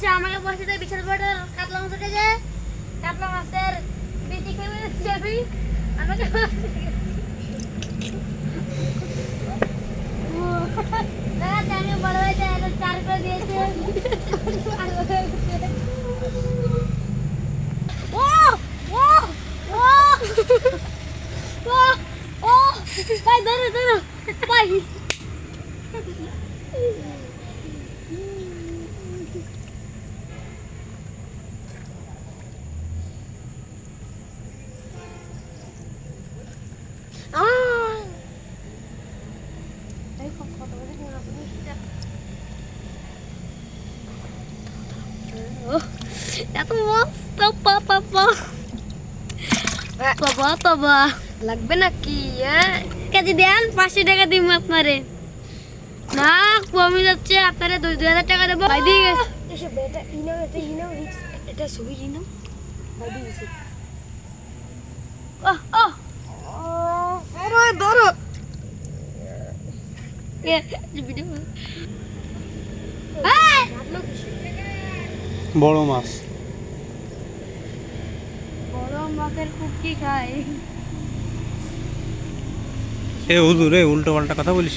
আচ্ছা, আমাকে বসে দেয় বিশাল বড় কাতলা মাছ উঠেছে কাতলা মাছের বেশি খেয়ে আমি। আমাকে আমি বড় হয়েছে চার করে দিয়েছে। ও ও ধরো ধরো। ভাই। Ay, kung katawa niya na এত মস্ত পাপা বাবা বাবা লাগবে নাকি হ্যাঁ কেজি দেন পাঁচশো টাকা দিব আপনারে না কমে যাচ্ছে আপনারে দুই দুই হাজার টাকা দেবো ভাই দিয়ে গেছে এসব এটা ইনাম এটা ইনাম এটা ছবি ইনাম ভাই দিয়েছি ও ও বড় মাছ। বড় মাছের কুকি খায় এ হুজুর এ উল্টো পাল্টা কথা বলিস